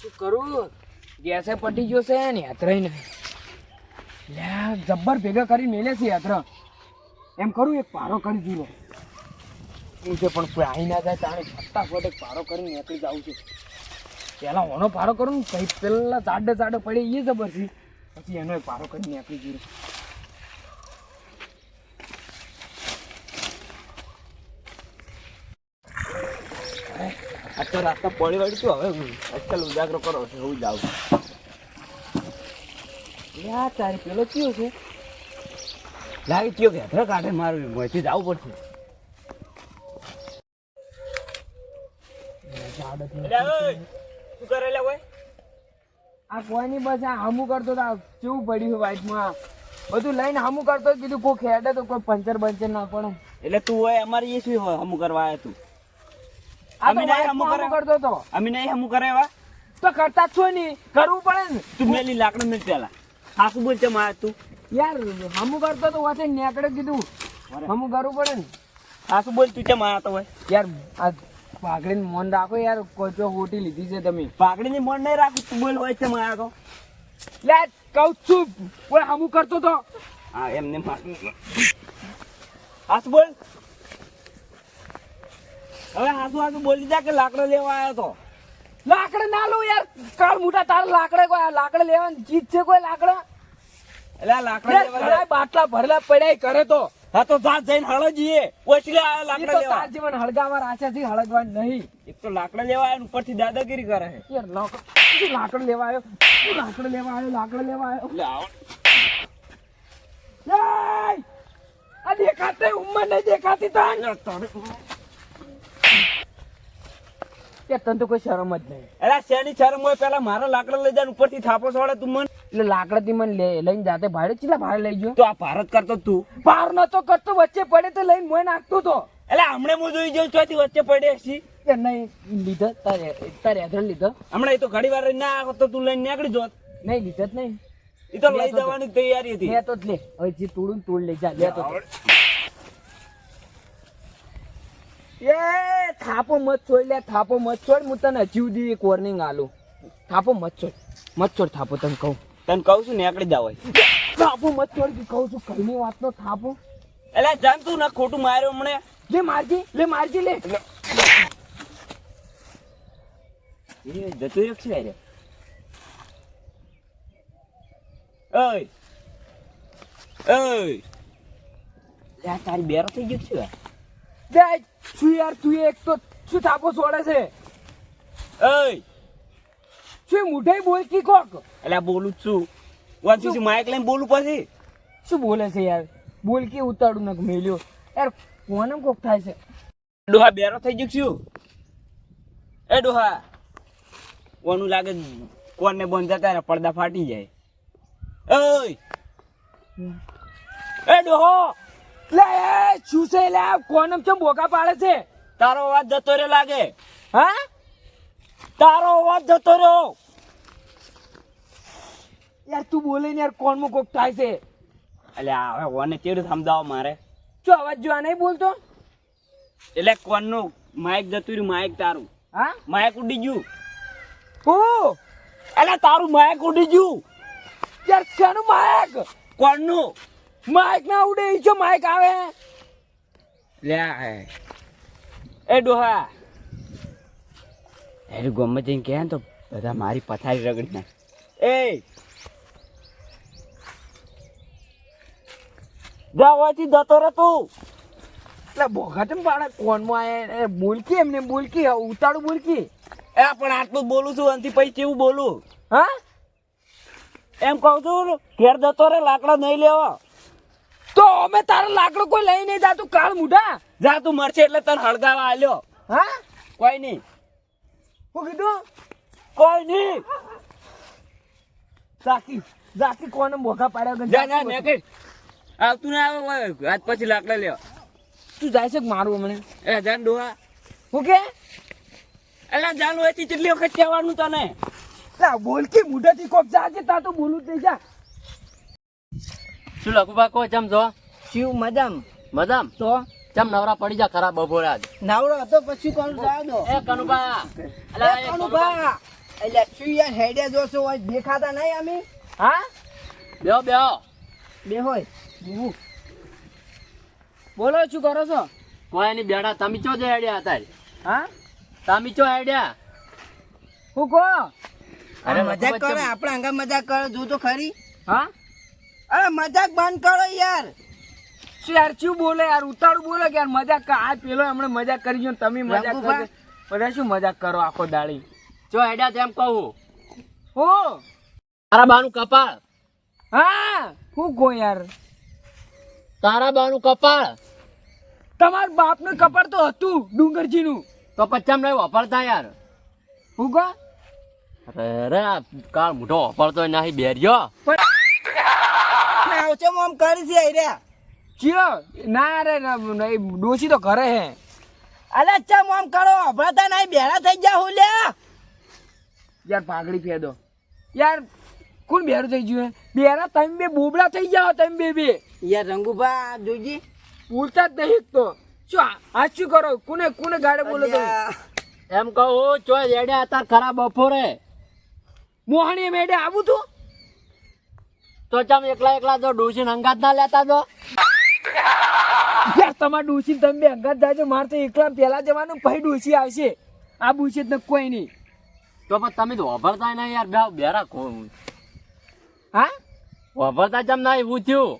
શું કરું? ગેસે પટી ગયો છે ને યાત્રાય ને લે જબ્બર ભેગા કરી મેલે છે યાત્રા. એમ કરું, એક પારો કરી દીધો. હું છે પણ કોઈ ના જાય તાણે ફટાફટ એક પારો કરીને નીકળી જાઉં છું. પેલા ઓનો પારો કરું ને, પછી પહેલાં ચાડે ચાડે પડે એ જબર છે. પછી એનો એક પારો કરીને નીકળી ગયો. અત્યારે રાસ્તા પડી વળી છું હવે આજકાલ ઉજાગરો કરો છો હું જાઉં. યા તારી પેલો કયો છે? લાગે કયો કે? હથરો કાઢે મારું મોંથી જવું પડશે. શું કરે લે ભાઈ આ કોઈની બસ આ હમું કરતો તો કેવું પડ્યું વાઇટમાં બધું લઈને હમું કરતો કીધું કોઈ ખેડે તો કોઈ પંચર બંચર ના પડે. એટલે તું હોય અમારે એ શું હોય હમું કરવા આવ્યા તો. અમે નહીં હમું કરે. કરતો તો અમે નહીં હમું કરે એવા? તો કરતા છો નહીં કરવું પડે ને. તું મેલી લાકડું પેલા. સાસુ બોલ છે મારે તું? યાર હમું કરતો તો વાતે નેકડે કીધું. હમું કરવું પડે ને. સાસુ બોલ તું છે મારા તો હોય? યાર આ પાઘડીને મોન રાખો યાર કોચો હોટી લીધી છે તમે. પાકડી ની મન નહીં રાખું તું બોલ હોય છે મારા તો? લે કહું છું. કોઈ હમું કરતો તો. હા એમને હાસુ બોલ. હવે આસુ હાસુ બોલી જા કે લાકડો લેવા આવ્યો તો? લાકડે ના લો યાર. કાળ મોટા તાર લાકડે કોઈ લાકડે લેવાની જીત છે કોઈ લાકડા? એટલે લાકડો લેવા બાટલા ભરેલા પડ્યા કરે તો. હા તો જા જઈને હળો જઈએ આ લાકડા લેવા તાર જીવન હળગાવા રાખ્યાથી હળગવા નહીં. એક તો લાકડા લેવા આવ્યો ઉપરથી દાદાગીરી કરે છે. યાર લાકડ લાકડા લેવા આવ્યો લાકડ લેવા આવ્યો લાકડા લેવા આવ્યો એટલે આવો. આ દેખાતે ઉંમર નહીં દેખાતી તાન. યાર તને તો કોઈ શરમ જ નહીં. અરે શેની શરમ હોય? પેલા મારા લાકડા લઈ જાય ઉપરથી થાપો સોડે તું મન. એટલે લાકડાથી મને લઈને જાતે ભાડે. કેટલા ભાડે લઈ ગયો. તો આ ભારત કરતો તું. પાર નતો કરતો વચ્ચે પડે તો લઈને મોય નાખતો તો. એટલે હમણે હું જોઈ જાઉં છું વચ્ચે પડે છી. કે નહીં લીધો તારે તારે હેઠળ લીધો. હમણાં એ તો ઘડી વાર ના આવો તો તું લઈને નીકળી જોત. નહીં લીધો જ નહીં. એ તો લઈ જવાની તૈયારી હતી. લે તો જ લે. હવે જે તોડું તોડ લઈ જા લે તો. એ થાપો મત છોડ લે થાપો મત છોડ હું તને હજી સુધી એક વોર્નિંગ આલું થાપો મત છોડ મત છોડ થાપો તને કહું. તને કહું છું નીકળી જાવ થાપો મત છોડ કહું છું કઈની વાતનો થાપો. એટલે જાણ તું ના ખોટું માર્યો હમણે લે મારજી લે મારજી લે. એ જતું એક છે અરે ઓય ઓય. લે તારી બેરો થઈ ગયો છે લે શું યાર તું એક તો શું થાપો છોડે છે? ઓય શું મુઠાઈ બોલ કી કોક એટલે બોલું છું. વાંચું છું માઇક લઈને બોલું પછી? શું બોલે છે યાર? બોલ કે ઉતાડું નક મેલ્યો. યાર કોને કોક થાય છે? ડોહા બેરો થઈ ગયો છું એ ડોહા! કોનું લાગે કોને બંધ જતા પડદા ફાટી જાય. ઓય એ ડોહો! લે શું છે લે કોનમ ચમ બોકા પાડે છે? તારો અવાજ જતો રહ્યો લાગે. હા? તારો અવાજ જતો રહ્યો. યાર તું બોલે ને યાર કોનમાં કોક થાય છે. એટલે હવે ઓને કેવું સમજાવો મારે? શું અવાજ જો આ નહીં બોલતો? એટલે કોનનું માઇક જતું રહ્યું માઇક તારું. હા? માઇક ઉડી ગયું. હું? એટલે તારું માઇક ઉડી ગયું. યાર શેનું માયક કોનનું માયક ના ઉડે ઈ જો માઇક આવે? લે એ ડોહા. એરી ગમે જઈને કહે તો બધા મારી પથારી રગડી નાખ. એ. જાવાથી જતો રે તું. એટલે બોઘા ચમ પાડે કોનમાં એ બોલકી એમને બોલકી ઉતાડું બોલકી. એ પણ આટલું બોલું છું અંતિ પછી કેવું બોલું? હા? એમ કહું છું ઘેર જતો રે લાકડા નહીં લેવા. તો અમે તારા લાકડો કોઈ લઈ નહીં જાતું કાળ મુઢા. જા તું મરશે એટલે તને હળગાવા આલ્યો. હા? કોઈ નહીં. હું કીધું? કોઈ નહીં. ઝાકી જાકી કોને મોઘા પાડ્યા જા જા ને કઈ આવતું ના આવે આજ પછી લાકડા લેવા તું જાય છે કે મારું હમણાં? એ જાન ડોહા. હું કે? એટલે જાન હોય કેટલી વખત કહેવાનું તને? બોલ બોલકી મુઢાથી કોક જાજે તા તો બોલું જ નહીં જા. શું લખુબા કહો ચમ જો? શિવ મજામ મજામ તો? ચમ નવરા પડી જા ખરા બપોરે આજ નાવડો હતો પછી કોણ જવા દો એ કનુભા. અલા, કનુભા. એટલે શું યાર હેડે જોશો હોય દેખાતા નહીં અમે હા? બેહો બેહો. બે હોય. બોલો શું કરો છો? કોઈ ની બેડા તમે ચો જે આઈડિયા હતા હા? તમે ચો આઈડિયા હું કહો? અરે મજાક કરો આપણે અંગા મજાક કરો જો તો ખરી. હા? અરે મજાક બંધ કરો યાર. શું યાર શું બોલે યાર? ઉતાળું બોલે કે યાર મજાક આ પેલો હમણાં મજાક કરી ગયો તમે મજાક કરો બધા શું મજાક કરો આખો દાડી? જો આઈડિયા તેમ કહું. હો. તારા બાનું કપાળ. હા. હું કહો યાર? તારા બાનું કપાળ. તમારા બાપનું કપાળ તો હતું ડુંગરજીનું. તો પચ્ચામ નહીં વાપરતા યાર. હું કહો? અરે આ કાળ મોઢો વાપરતો નહીં બેરિયો. આવશે આમ કરી છે રે. ચિયો ના રે ના, ના, ડોશી તો ઘરે હે. અલે ચમ આમ કરો? અભળતા નહીં બેડા થઈ જા હું લે. યાર પાઘડી ફેદો. યાર કોણ બેરું થઈ ગયું બેરા તમે બે બોબડા થઈ જાઓ તમે બે બે. યાર રંગુભા જોજી. બોલતા જ નહીં તો. શું આ- આ શું કરો? કોને કોને ગાડે બોલો તમે? એમ કહું ચો એડે હતા ખરા બપોરે. મોહણી મેડે આવું તું? તો ચમ એકલા એકલા જો ડોસી હંગાત ના લેતા તો યાર તમાર ડોસી તમે બે અંગાત જાજો મારે તો એકલા પહેલા જવાનું પછી ડોસી આવશે. આ બુશે તો કોઈ નહીં. તો પણ તમે તો વાપરતા નહીં યાર બે બેરા રાખો હા? વાપરતા ચમ ના એવું થયું?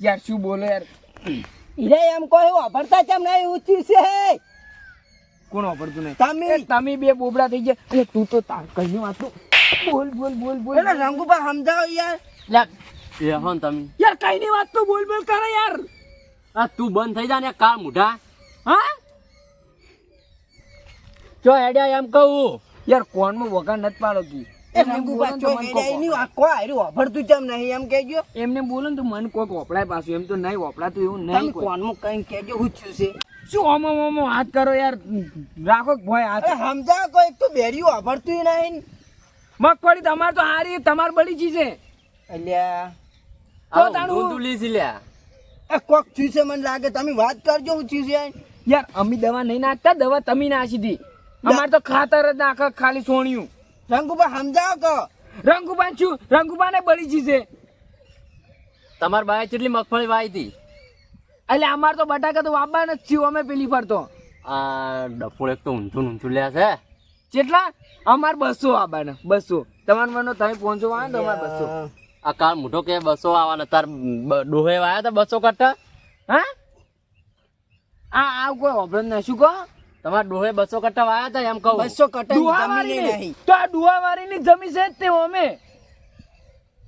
યાર શું બોલો યાર? ઈરે એમ કોઈ અભળતા ચમ ના એવું થયું છે? કોણ વાપરતું નહીં? તમે. તમે બે બોબડા થઈ ગયા. તું તો કઈ વાત તો. બોલ બોલ બોલ બોલ. રંગુભાઈ રંગુભા સમજાવો યાર. લે. એ તમે. યાર કઈ ની વાત તો બોલ બોલ કરે યાર. આ તું બંધ થઈ જા ને કાળ મુઢા હા? જો આઈડિયા એમ કહું. યાર કોણમાં વગર નથી પાડો કી એમને બોલો ને તો મન કોક વપરાય પાછું. એમ તો નહીં વપરાતું એવું નહીં કોઈ. કોણમાં કઈ કહેજો હું છે શું ઓમો ઓમો હાથ કરો યાર? રાખો ભાઈ હાથ. સમજાવો કોઈ તો બેરિયું વાપરતું નહીં. મગફળી તમારે તો હારી તમારે બળી જી છે. અલ્યા. તો તો તારું- ઊંધું લ્યા. એ કોક થયું છે મને લાગે તમે વાત કરજો હું થયું છે. યાર અમે દવા નહીં નાખતા દવા તમે નાખી દી. અમારે તો ખાતર જ નાખે ખાલી સોણિયું. રંગુભા સમજાવો કહો રંગુબાન શું? રંગુબાને બળી જી છે. તમારી બાએ કેટલી મગફળી વાવી હતી એટલે અમારે તો બટાકા તો વાપવા જ છીએ અમે પેલી પર તો. આ ડફોળ એક તો ઊંધું ને ઊંધું લ્યા છે. કેટલા? અમારે બસો આવવાના બસો. તમારે મનો તમે પહોંચો આવે તો અમારે બસો. આ કાળ મોટો કે બસો આવવાના તાર ડોહે વાયા હતા બસો કટ્ટા હા? આ આ કોઈ ઓબ્રન ના શું કહો? તમારા ડોહે બસો કટ્ટા વાયા હતા એમ કહું. બસો કટન જમીન નહીં. તો આ ડુહાવાળી ની જમીન છે જ તે અમે.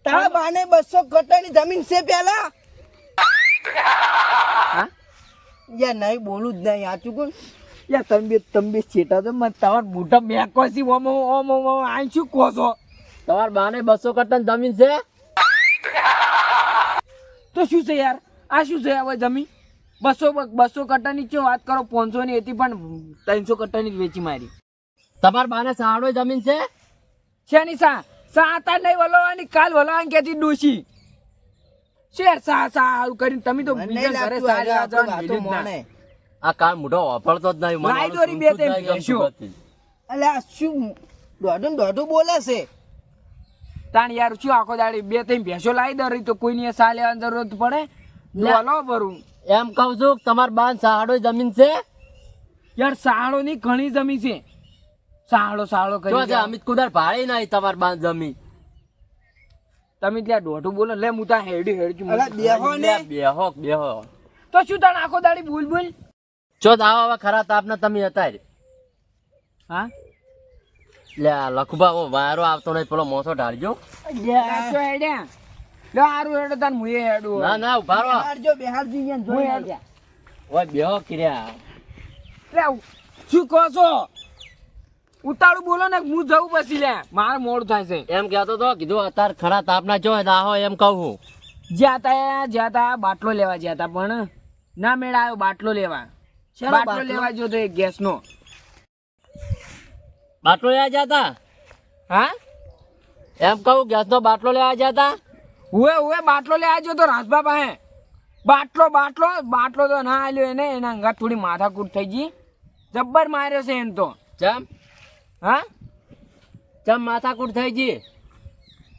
તારા બાને બસો કટની જમીન છે પેલા? હા? યાર નહીં બોલું જ નહીં આ કોણ યા તમે બે તમે બે છેટા તો મને તમાર મોટા છે ઓમ ઓમ ઓમ ઓમ ઓમ આ શું કહો છો? તમાર બાને બસો કટ્ટા જમીન છે? તો શું છે યાર? આ શું છે હવે જમી? બસો બસો કટ્ટાની ચો વાત કરો પાંચસો ની હતી પણ ત્રણસો કટ્ટાની જ વેચી મારી. તમારા બાને સાડો જમીન છે? શેની સા સા હતા નહીં વલોવાની કાલ વલોવાની કેતી ડોશી. શેર સા સા આવું કરીને તમે તો બીજા ઘરે સારી વાતો ના. આ કાલ મોઢો વાપરતો જ નહીં મને દોરી બે ભેંસો. નથી. અલ્યા શું? દોઢું દોઢું બોલે છે. તાણ યાર શું આખો દાડી બે ત્રણ ભેંસો લાવી દરી તો કોઈની સા લેવાની જરૂરત પડે? લે. ભરું એમ કહું છું કે તમારા બાન સાડો જમીન છે? યાર સાળો ની ઘણી જમી છે. સાળો સાળો કરી અમિત કુદાર ભાડે નહીં તમાર બાન જમીન. તમે ત્યાં દોઢું બોલો લે હું ત્યાં હેડી હેડી છું. બેહો ને. બેહો બેહો તો શું તાણ આખો દાડી ભૂલ ભૂલ ચો દાવા આવા ખરા તાપના તમે હતા હા? લે આ લખુભા ઓ વાયરો આવતો નહીં પેલો મોસો ઢાળજો. લે હારું હેડો તાન મુએ હેડો ના ના ઊભા રહો. બિહારજી અહીંયા જોઈ યાર- ઓય બેહો કિર્યા. લે શું કહો છો? ઉતાળું બોલો ને હું જવું પછી લે. મારે મોડું થાય છે. એમ કહેતો તો કીધું અત્યારે ખરા તાપના જો દાહો એમ કહું જ્યાં તા જ્યાં તા બાટલો લેવા જ્યાં તા પણ ના મેળ આવ્યો બાટલો લેવા. બાટલો? લેવા જો તો ગેસ નો બાટલો લેવા જતા હા? એમ કહું ગેસનો બાટલો લેવા જતા ઉએ ઉએ બાટલો લેવા જો તો રાજબા પાસે. બાટલો બાટલો બાટલો તો ના આલ્યો એને એના અંગા થોડી માથાકૂટ થઈ ગઈ. જબ્બર માર્યો છે એમ તો. ચમ? હા? ચમ માથાકૂટ થઈ ગઈ?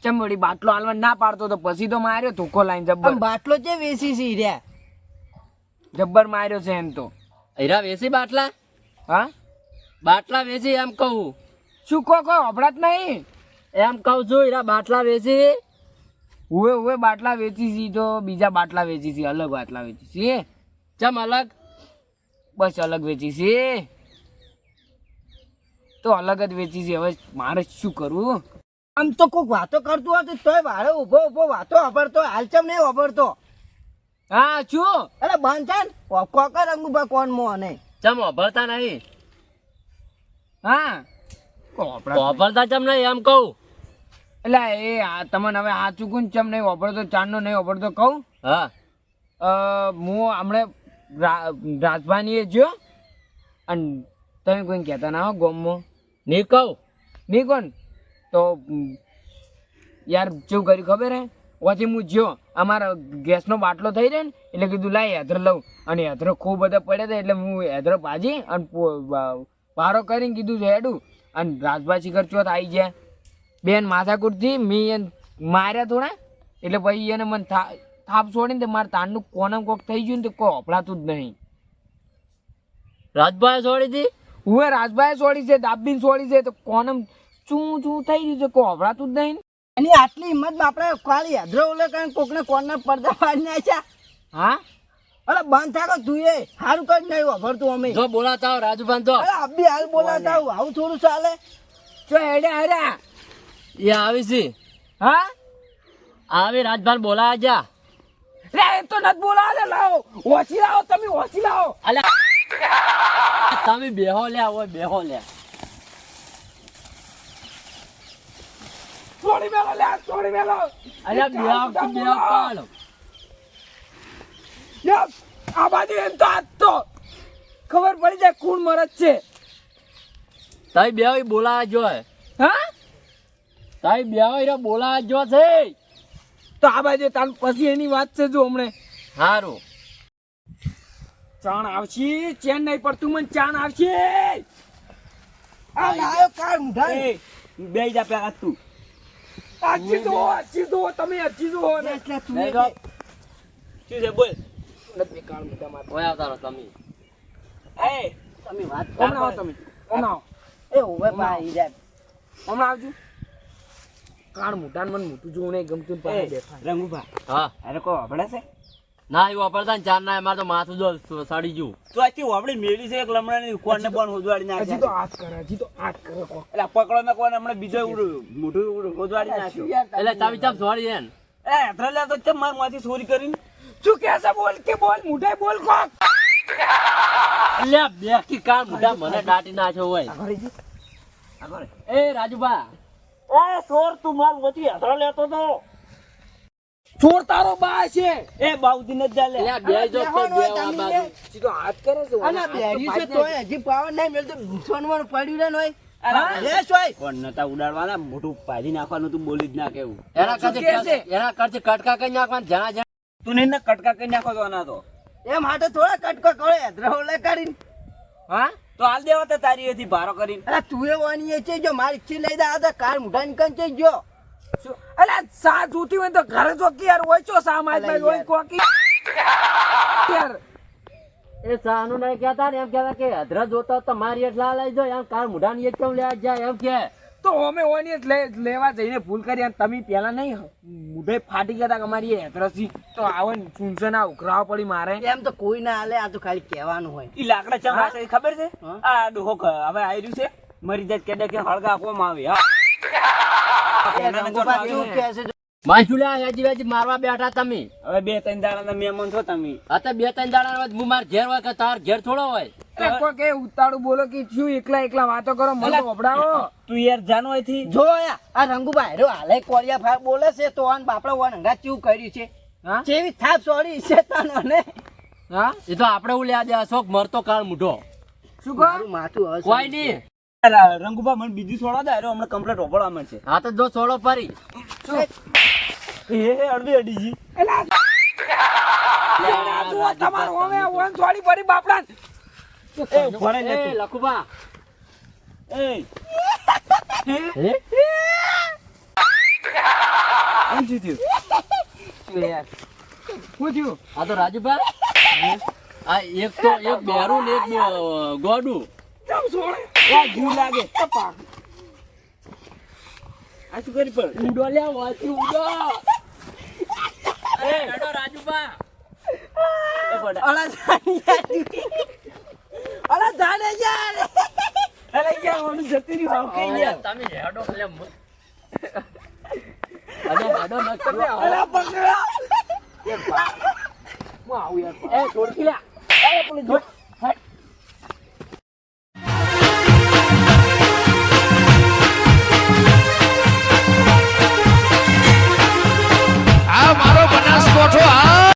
ચમ વળી બાટલો હાલવા ના પાડતો તો પછી તો માર્યો ધોકો લાઈન જબ્બર. બાટલો છે વેસી સી રહ્યા. જબ્બર માર્યો છે એમ તો. હીરા વેસી બાટલા? હા? બાટલા વેચી એમ કહું. શું કહો કહો હભળાત નહીં. એમ કહું છું એરા બાટલા વેચી. ઉવે ઉવે બાટલા વેચી છી તો બીજા બાટલા વેચી છી અલગ બાટલા વેચી છી ચમ અલગ? બસ અલગ વેચી છે તો અલગ જ વેચી છી હવે મારે શું કરવું? આમ તો કોઈક વાતો કરતું હતું તોય વાળો ઊભો ઊભો વાતો વાપરતો હાલચમ નહીં વાપરતો હા શું અરે બંધ છે ને. કોકા રંગુભા કોણ મો અને? ચમ વાપરતા નહીં. હા. વાપરતા ચમ નહીં એમ કહું. એટલે એ તમને હવે આ ચૂકું ચમ નહીં વાપરતો ચાંદનો નહીં વાપરતો કહું. હા. હું હમણે રાજભાની જો અને તમે કોઈ કહેતા ના હો ગોમમાં. નહીં કહું. નહીં કોણ તો યાર શું કર્યું ખબર હે? પછી હું જ્યો અમારા ગેસનો બાટલો થઈ રહ્યો ને એટલે કીધું લાય હેધર લઉં. અને હેધરો ખૂબ બધા પડ્યા હતા એટલે હું હેધરો ભાજી અને પો- વા- પારો કરીને કીધું છે હેડું. અને રાજભા શિખર ચોથ આવી ગયા. બેન માથાકૂટથી મેં એને માર્યા થોડા એટલે પછી એને મને થાપ છોડીને તે મારા તાંડનું કોનમ કોક થઈ ગયું ને તો કોઈ અપડાતું જ નહીં. રાજભાઈ છોડી હતી હું રાજભાઈ છોડી છે દાબીન છોડી છે તો કોનમ ચું ચું થઈ ગયું છે કોઈ અપડાતું જ નહીં એની આટલી હિંમત આપણે ખાલી હેદરો ઓલે કોકને કોર્નર પડદા પાડી નાખ્યા હા? અરે બંધ થાકો તું એ સારું કઈ નહીં વાપરતું અમે. જો બોલાતા હો રાજુભાઈ તો અરે અબી હાલ બોલાતા આવું આવું થોડું ચાલે. ચો હેડે હેડ્યા એ આવી છે. હા? આવી રાજભાઈ બોલાવા જા. રે એ તો નત બોલાવે લે, લાવો. ઓછી લાવો તમે ઓછી લાવો. અલે તમે બેહો લ્યા આવો બેહો લ્યા થોડી મેલો લે થોડી મેલો. અલ્યા બેહો બેહો પાડો. યપ, આ બાજુ એમ તો આજ તો. ખબર પડી જાય કોણ મરદ છે. તમે બેહો ઈ બોલાવા જોય હા. તમે બેહો ઈ બોલાવા જો છે. તો આ બાજુ તાર પછી એની વાત છે જો હમણે. સારું ચાણ આવશે ચેન નહીં પડતું મને ચાણ આવશે. આ લાયો કાર મુઢા એ બે જા પેલા તું. આ ચીજો આજી જો તમે ચીજો જો ને. એટલે તું લઈ એ જાઓ. શું છે બોલ નથી કાળ મોટા માથા ઓય આવતા રહો તમે. એ તમે વાત હમણાં આવો તમે. હમણાં આવો. એ ઓવે ભાઈ જાય હમણાં આવજો. કાળ મોટા મન મોટું જોવું નહીં ગમતું પાસે બેઠા. રંગુભા. હા. અરે કોઈ વાપડે છે? ના એ વાપરતા ને ચાર ના એમાં તો માથું જો સડી ગયું તો આથી વાપડી મેળી છે એક લમણાની કોણ ને પણ હોદવાડી હજી નાખ્યા તો હાથ કરે હજી તો હાથ કરે. એટલે પકડો ને કોણ હમણાં બીજો મોઢું હોદવાડી નાખ્યો. એટલે તમે ચાપ છોડી એન. એ લે તો ચમ મારમાંથી ચોરી કરીને? શું કે છે બોલ કે બોલ મુઢે બોલ કો લે બે કી કા મુઢા મને દાટી નાખ્યો હોય. એ રાજુભા. એ સોર તું મારમાંથી હેઠળ લેતો તો. ચોર તારો બા છે. એ બાઉદી ને જ લે. બે જો તો બે આ બાજુ. સીધો હાથ કરે છે આના બેરી છે તોય હજી પાવર નઈ મેલ તો સોનવાનું પડ્યું ને ઉડાડવાના મોટું પાડી નાખવાનું તું બોલી જ ના કેવું. એના છે? એના કરશે કટકા કઈ નાખવાના જણા તું ને કટકા કરી નાખો તો આના તો. એમ હાટે થોડા કટકો કરે હેદરો ઓલે કરીને હા? તો હાલ દેવા તો તારી હતી ભારો કરીને. અરે તું એ વાની છે જો મારી ઈચ્છી લઈ દા કાર મુઢા નીકળ છે જો. અરે અલા સા જોતી હોય તો ઘરે જો કે યાર હોય છો સા માજ હોય કોકી? યાર એ સાનું નહીં કહેતા ને એમ કહેતા કે અધરા જોતા તો મારી એટલા લઈ જો એમ કાર મુઢાની ની કેમ લે જાય એમ કે. તો અમે ઓની લેવા જઈને ભૂલ કરી અને તમે પેલા નહીં મુઢે ફાટી ગયા તા અમારી હેતરસી તો આવો ને ચૂંચે ના ઉઘરાવા પડી મારે. એમ તો કોઈ ના હાલે આ તો ખાલી કહેવાનું હોય. એ લાકડા ચમ હા? ખબર છે? આ ડોહો હવે આવી રહ્યું છે. મરી જાય કે કે હળગા આપવામાં આવે હા. હેજી વેજી મારવા બેઠા તમે. હવે બે ત્રણ દાડાના મહેમાન છો તમે. આ તો બે ત્રણ દાડા હું માર ઘેર હોય કે તાર ઘેર થોડો હોય? એટલે કોક ઉતાળું બોલો કે શું એકલા એકલા વાતો કરો મને ઓબડાવો તું યાર જાનો અહીંથી જો આ આ રંગુબા હાલે કોરિયા ફાર બોલે છે તો આન બાપડા વન હંગા ચેવું કર્યું છે? હા? જેવી થાપ સોરી છે તને હા? એ તો આપણે હું લ્યા દે અશોક મરતો કાળ મુઢો. શું કહો? માથું હવે કોઈ નહીં. રંગુભા મને બીજું સોડા દે. હમણાં કમ્પ્લેટ ઓપડવા મળશે. હા તો જો સોડો ફરી. એ અડધી અડીજી. તમારો ઓન છોડી પડી બાપડા. લખુબા એ હે? એમ શું થયું યાર? શું થયું? આ તો રાજુભા. આ એક તો એક બેરું ને એક ગોડું. જીવ લાગે. આ શું કરી પણ ઉડો લે વાંચી ઉડો રાજુભા. એ પડા જાને યાર. અરે યાર મને જતી રહી હાવ કે યાર. ગયા તમે હેડો એટલે મ- અરે હેડો ન તમે કરો. હલા પકડ્યા હું આવું યાર. એ છોડકી લે. એ પેલી જો